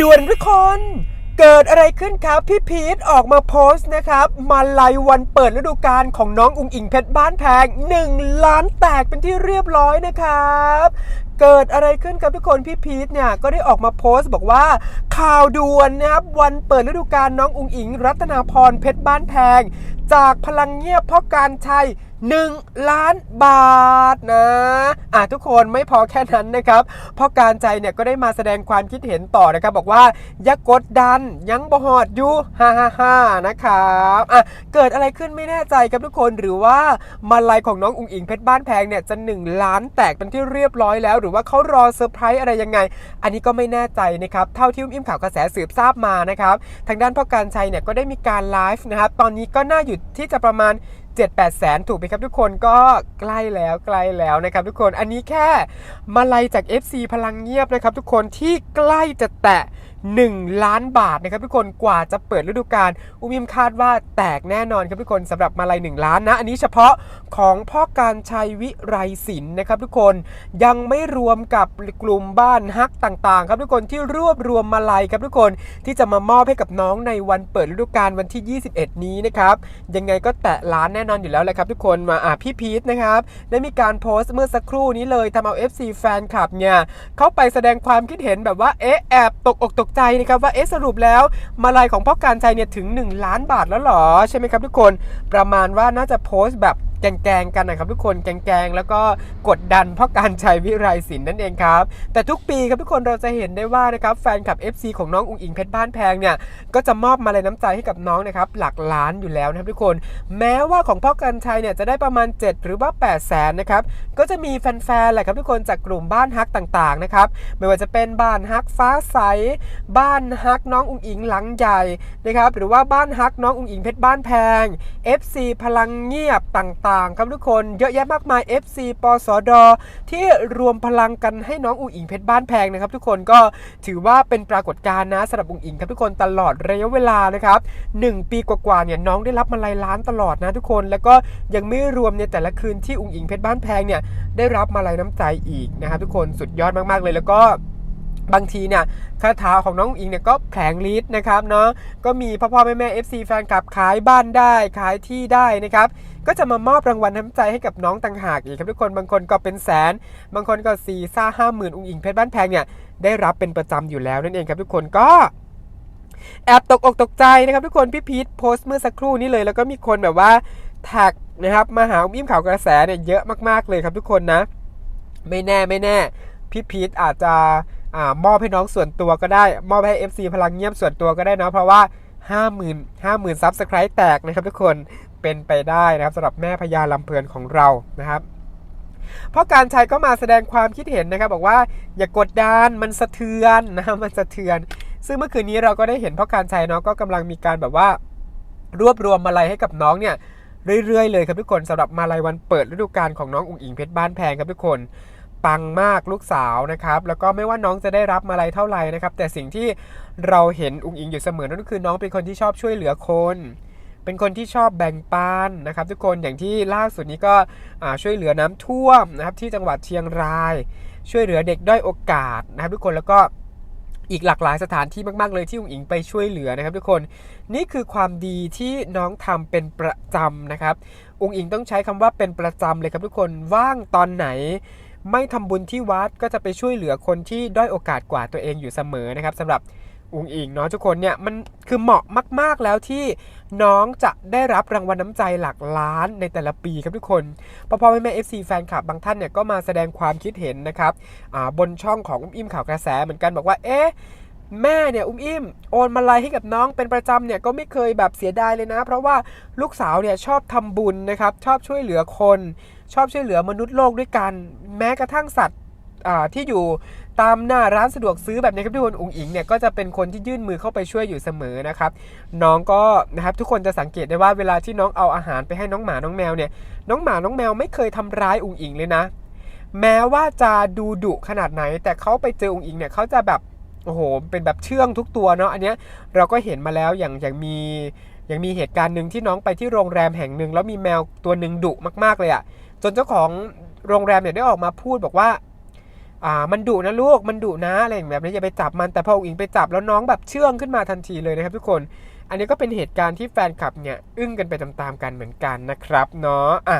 ด่วนทุกคน เกิดอะไรขึ้นครับ พี่พีทออกมาโพสต์นะครับมาลัยวันเปิดฤดูกาลของน้องอุงอิงเพชรบ้านแพง 1 ล้านแตกเป็นที่เรียบร้อยนะครับเกิดอะไรขึ้นครับทุกคนพี่พีทเนี่ยก็ได้ออกมาโพสต์บอกว่า ข่าวด่วนนะครับวันเปิดฤดูกาลน้องอุงอิง รัตนาพรเพชรบ้านแพงจากพลังเงียบเพ่อการชัย 1 ล้านบาทนะอะทุกคนไม่พอแค่นั้นนะครับ เพ่อการใจเนี่ยก็ได้มาแสดงความคิดเห็นต่อนะครับ บอกว่าอย่ากดดันยังบ่หอดอยู่ฮ่าฮ่าฮ่านะครับอะเกิดอะไรขึ้นไม่แน่ใจครับทุกคนหรือว่ามาลัยของน้องอุ๋งอิงเพชรบ้านแพงเนี่ยจะ 1 ล้านแตกเป็นที่เรียบร้อยแล้ว หรือว่าเขารอเซอร์ไพรส์อะไรยังไง อันนี้ก็ไม่แน่ใจนะครับเท่าที่อุ้มอิ่มข่าวกระแสสืบทราบมานะครับทางด้านพ่อการชัยเนี่ยก็ได้มีการไลฟ์นะครับตอนนี้ก็น่าอยู่ที่จะประมาณ 7 8 แสนถูกไหมครับทุกคนก็ใกล้แล้วใกล้แล้วนะครับทุกคนอันนี้แค่มาลัยจาก FC พลังเงียบนะครับทุกคนที่ใกล้จะแตะ 1 ล้านบาทนะครับทุกคนกว่าจะเปิดฤดูกาลอุ้มยิมคาดว่าแตกแน่นอนครับทุกคนสำหรับมาลัย1ล้านนะ อันนี้เฉพาะของพ่อการชัยวิไรศิลป์นะครับทุกคนยังไม่รวมกับกลุ่มบ้านฮักต่างๆ ครับทุกคนที่รวบรวมมาลัยครับทุกคนที่จะมามอบให้กับน้องในวันเปิดฤดูกาลวันที่ 21 นี้นะครับยังไงก็แตะล้านแน่นอนอยู่แล้วแหละครับทุกคนมาอะพี่พีทนะครับได้มีการโพสต์เมื่อสักครู่นี้เลยทำเอา FC แฟนคลับเนี่ยเขาไปแสดงความคิดเห็นแบบว่าเอ๊ะแอบตกอกตกใจนะครับว่าเอ๊ะสรุปแล้วมาลายของพ่อการชัยเนี่ยถึง 1 ล้านบาทแล้วเหรอ ใช่ไหมครับทุกคนประมาณว่าน่าจะโพสต์แบบ แกงๆกันนะครับทุกคนแกงๆแล้วก็กดดันพ่อการชัยวิไรศิลป์นั่นเองครับ แต่ทุกปีครับทุกคนเราจะเห็นได้ว่านะครับแฟนคลับ FC ของน้องอุ๋งอิงเพชรบ้านแพงเนี่ยก็จะมอบมาลัยน้ำใจให้กับน้องนะครับหลักล้านอยู่แล้วนะครับทุกคน แม้ว่าของพ่อการชัยเนี่ยจะได้ประมาณ 7 หรือว่า8แสนนะครับก็จะมีแฟนๆแหละครับทุกคนจากกลุ่มบ้านฮักต่างๆนะครับไม่ว่าจะเป็นบ้านฮักฟ้าใส บ้านฮักน้องอุ๋งอิงหลังใหญ่นะครับหรือว่าบ้านฮักน้องอุ๋งอิงเพชรบ้านแพง FC พลังเงียบต่างๆครับทุกคนเยอะแยะมากมาย FC ปสด ที่รวมพลังกันให้น้องอุ๋งอิงเพชรบ้านแพงนะครับ ทุกคนก็ถือว่าเป็นปรากฏการณ์นะสำหรับอุ๋งอิงครับทุกคนตลอดระยะเวลานะครับ1ปีกว่าๆเนี่ยน้องได้รับมาลัยล้านตลอดนะทุกคนแล้วก็ยังไม่รวมในแต่ละคืนที่อุ๋งอิงเพชรบ้านแพงเนี่ยได้รับมาลัยน้ำใจอีกนะครับทุกคนสุดยอดมากๆเลยแล้วก็ บางทีเนี่ยคาถาของน้องอุ๋งอิงเนี่ยก็แผลงฤทธิ์นะครับเนาะก็มีพ่อพ่อแม่แม่ FC แฟนคลับขายบ้านได้ขายที่ได้นะครับก็จะมามอบรางวัลน้ำใจให้กับน้องต่างหากอีกครับทุกคนบางคนก็เป็นแสน บางคนก็สี่ซ่าห้าหมื่นอุ๋งอิงเพชรบ้านแพงเนี่ยได้รับเป็นประจำอยู่แล้วนั่นเองครับทุกคนก็แอบตกอกตกใจนะครับทุกคนพี่พีทโพสต์เมื่อสักครู่นี้เลย แล้วก็มีคนแบบว่าแท็กนะครับมาหาอุ้มอิ่มข่าวกระแสเนี่ยเยอะมากๆเลยครับทุกคนนะ ไม่แน่ไม่แน่พี่พีทอาจจะ อามอบให้น้องส่วนตัวก็ได้ มอบให้ FC พลังเงียบส่วนตัวก็ได้นะเพราะว่า 50,000 50,000ซับสไครต์แตกนะครับทุกคนเป็นไปได้นะครับสำหรับแม่พญาลำเพลินของเรานะครับเพราะการชัยก็มาแสดงความคิดเห็นนะครับ บอกว่าอย่ากดดันมันสะเทือนนะมันสะเทือน ซึ่งเมื่อคืนนี้เราก็ได้เห็นพ่อการชัยเนาะก็กำลังมีการแบบว่ารวบรวมมาลัยให้กับน้องเนี่ยเรื่อยๆเลยครับทุกคนสำหรับมาลัยวันเปิดฤดูกาลของน้องอุ๋งอิงเพชรบ้านแพงครับทุกคน ปังมากลูกสาวนะครับ แล้วก็ไม่ว่าน้องจะได้รับมาลัยเท่าไหร่นะครับ แต่สิ่งที่เราเห็นอุ๋งอิงอยู่เสมอนั่นก็คือน้องเป็นคนที่ชอบช่วยเหลือคนเป็นคนที่ชอบแบ่งปันนะครับทุกคนอย่างที่ล่าสุดนี้ก็ช่วยเหลือน้ำท่วมนะครับที่จังหวัดเชียงราย ช่วยเหลือเด็กด้อยโอกาสนะครับ ทุกคนแล้วก็อีกหลากหลายสถานที่มาก ๆ เลยที่อุ๋งอิงไปช่วยเหลือนะครับ ทุกคนนี่คือความดีที่น้องทำเป็นประจำนะครับอุ๋งอิงต้องใช้คำว่าเป็นประจำเลยครับทุกคนว่างตอนไหน ไม่ทำบุญที่วัดก็จะไปช่วยเหลือคนที่ด้อยโอกาสกว่าตัวเองอยู่เสมอนะครับสำหรับอุงอิงเนาะทุกคนเนี่ยมันคือเหมาะมาก ๆแล้วที่น้องจะได้รับรางวัลน้ำใจหลักล้านในแต่ละปีครับทุกคนพ่อพ่อแม่แม่เอฟซีแฟนคลับบางท่านเนี่ยก็มาแสดงความคิดเห็นนะครับบนช่องของอุ้มอิมข่าวกระแสเหมือนกันบอกว่าเอ๊ะ แม่เนี่ยอุ้มอิ่มโอนมาลัยให้กับน้องเป็นประจำเนี่ยก็ไม่เคยแบบเสียดายเลยนะ เพราะว่าลูกสาวเนี่ยชอบทำบุญนะครับ ชอบช่วยเหลือคน ชอบช่วยเหลือมนุษย์โลกด้วยกัน แม้กระทั่งสัตว์ที่อยู่ตามหน้าร้านสะดวกซื้อแบบนี้ครับทุกคนอุ๋งอิงเนี่ยก็จะเป็นคนที่ยื่นมือเข้าไปช่วยอยู่เสมอนะครับ น้องก็นะครับทุกคนจะสังเกตได้ว่าเวลาที่น้องเอาอาหารไปให้น้องหมาน้องแมวเนี่ยน้องหมาน้องแมวไม่เคยทำร้ายอุ๋งอิงเลยนะ แม้ว่าจะดูดุขนาดไหน แต่เขาไปเจออุ๋งอิงเนี่ยเขาจะแบบ โอ้โห เป็นแบบเชื่องทุกตัวเนาะอันเนี้ยเราก็เห็นมาแล้วอย่างอย่างมีอย่างมีเหตุการณ์หนึ่งที่น้องไปที่โรงแรมแห่งหนึ่งแล้วมีแมวตัวหนึ่งดุมากๆเลยอะ่ะจนเจ้าของโรงแรมเนี่ยได้ออกมาพูดบอกว่าอ่ามันดุนะลูกมันดุนะอะไรอย่างแบบนี้อย่าไปจับมันแต่พออุ๋งอิงไปจับแล้วน้องแบบเชื่องขึ้นมาทันทีเลยนะครับทุกคน อันนี้ก็เป็นเหตุการณ์ที่แฟนคลับเนี่ยอึ้งกันไปตามๆกันเหมือนกันนะครับเนาะอะ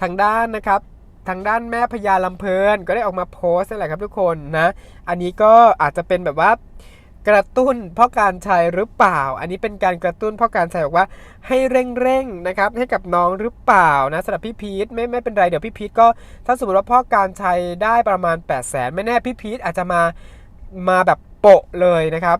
ทางด้านนะครับ ทางด้านแม่พญาลำเพลินก็ได้ออกมาโพสต์นั่นแหละครับทุกคนนะ อันนี้ก็อาจจะเป็นแบบว่ากระตุ้นพ่อการชัยหรือเปล่า อันนี้เป็นการกระตุ้นพ่อการชัยบอกว่าให้เร่งๆนะครับให้กับน้องหรือเปล่านะสำหรับพี่พีทไม่ไม่เป็นไรเดี๋ยวพี่พีทก็ถ้าสมมติว่าพ่อการชัยได้ประมาณ8 0 0แสนไม่แน่พี่พีทอาจจะมามาแบบโปะเลยนะครับ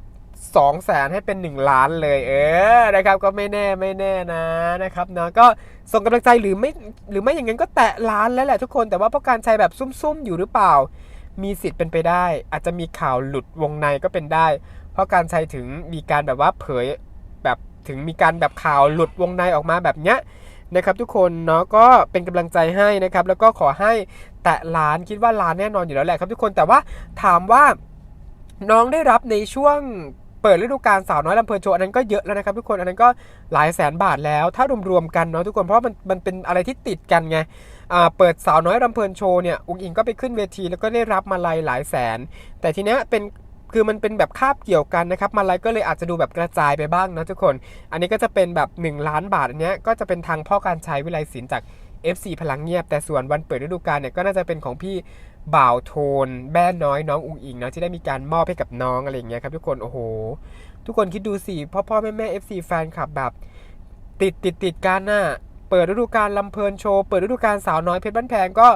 2 0 0แสนให้เป็น 1 ล้านเลย เออนะครับก็ไม่แน่ไม่แน่นะนะครับเนาะก็ส่งกำลังใจหรือไม่หรือไม่อย่างนั้นก็แตะล้านแล้วแหละทุกคนแต่ว่าพ่อการชัยแบบซุ่มๆอยู่หรือเปล่า มีสิทธิ์เป็นไปได้ อาจจะมีข่าวหลุดวงในก็เป็นได้ เพราะการใช้ถึงมีการแบบว่าเผยแบบถึงมีการแบบข่าวหลุดวงในออกมาแบบเนี้ยนะครับทุกคนเนาะก็เป็นกำลังใจให้นะครับแล้วก็ขอให้แตะล้านคิดว่าล้านแน่นอนอยู่แล้วแหละครับทุกคนแต่ว่าถามว่าน้องได้รับในช่วง เปิดฤดูกาลสาวน้อยลำเพลินโชว์อันนั้นก็เยอะแล้วนะครับทุกคนอันนั้นก็หลายแสนบาทแล้ว ถ้ารวมๆกันเนาะทุกคนเพราะมันมันเป็นอะไรที่ติดกันไงอ่าเปิดสาวน้อยรำเพลินโชว์เนี่ยอุ๋งอิงก็ไปขึ้นเวทีแล้วก็ได้รับมาลัยหลายแสน แต่ทีเนี้ยเป็นคือมันเป็นแบบคาบเกี่ยวกันนะครับมาลัยก็เลยอาจจะดูแบบกระจายไปบ้างนะทุกคน อันนี้ก็จะเป็นแบบ 1 ล้านบาทอันเนี้ยก็จะเป็นทางพ่อการใช้วิไลศิลป์จาก FC พลังเงียบแต่ส่วนวันเปิดฤดูกาลเนี่ยก็น่าจะเป็นของพี่ บ่าวโทนแม่น้อยน้องอุ๋งอิงเนาะที่ได้มีการมอบให้กับน้องอะไรอย่างเงี้ยครับทุกคนโอ้โห ทุกคนคิดดูสิพ่อพ่อแม่แม่เอฟซีแฟนคลับแบบ ติดติดติดกันน่ะ เปิดฤดูกาลลำเพลินโชว์ เปิดฤดูกาลสาวน้อยเพชรบ้านแพงก็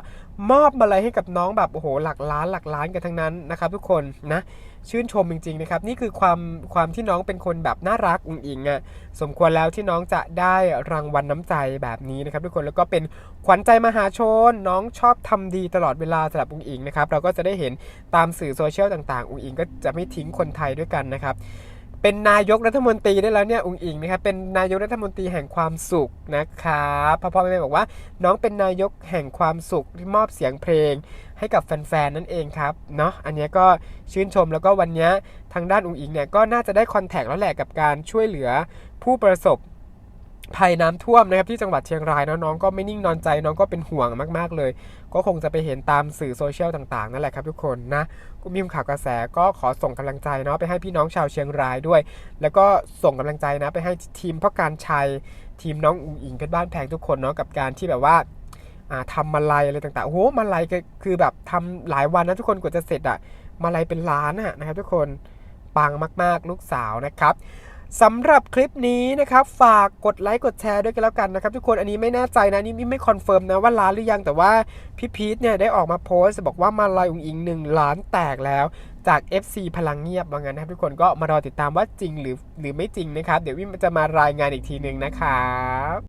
มอบมาอะไรให้กับน้องแบบโอ้โหหลักล้านหลักล้านกันทั้งนั้นนะครับทุกคนนะชื่นชมจริงๆนะครับนี่คือความความที่น้องเป็นคนแบบน่ารักอุ๋งอิงอะสมควรแล้วที่น้องจะได้รางวัลน้ำใจแบบนี้นะครับทุกคนแล้วก็เป็นขวัญใจมหาชน น้องชอบทำดีตลอดเวลาสำหรับอุ๋งอิงนะครับเราก็จะได้เห็นตามสื่อโซเชียลต่างๆอุ๋งอิงก็จะไม่ทิ้งคนไทยด้วยกันนะครับ เป็นนายกรัฐมนตรีได้แล้วเนี่ยอุ๋งอิงนะครับเป็นนายกรัฐมนตรีแห่งความสุขนะครับพ่อพ่อแม่บอกว่า น้องเป็นนายกแห่งความสุขที่มอบเสียงเพลงให้กับแฟนๆนั่นเองครับเนาะอันนี้ก็ชื่นชมแล้วก็วันนี้ทางด้านอุ๋งอิงเนี่ยก็น่าจะได้คอนแทคแล้วแหละกับการช่วยเหลือผู้ประสบ ภัยน้ำท่วมนะครับที่จังหวัดเชียงรายนะน้องก็ไม่นิ่งนอนใจน้องก็เป็นห่วงมาก ๆ เลย ก็คงจะไปเห็นตามสื่อโซเชียลต่าง ๆ นั่นแหละครับทุกคนนะกูมีข่าวกระแสก็ขอส่งกำลังใจเนาะไปให้พี่น้องชาวเชียงรายด้วย แล้วก็ส่งกำลังใจนะไปให้ทีมพ่อการชัย ทีมน้องอุ๋งอิงเพชรบ้านแพงทุกคนเนาะกับการที่แบบว่าอ่าทำมาลัยอะไรต่างๆโอ้โหมาลัยคือแบบทำหลายวันนะทุกคนกว่าจะเสร็จอะมาลัยเป็นล้านอะนะครับทุกคนปังมาก ๆ ลูกสาวนะครับ สำหรับคลิปนี้นะครับฝากกดไลค์กดแชร์ด้วยกันแล้วกันนะครับทุกคนอันนี้ไม่แน่ใจนะนี่ไม่คอนเฟิร์มนะว่าล้านหรือยังแต่ว่าพี่พีทเนี่ยได้ออกมาโพสต์บอกว่ามาลายอุงอิงหนึ่งล้านแตกแล้วจาก FC พลังเงียบว่างั้นนะครับทุกคนก็มารอติดตามว่าจริงหรือหรือไม่จริงนะครับ เดี๋ยววิมจะมารายงานอีกทีหนึ่งนะครับ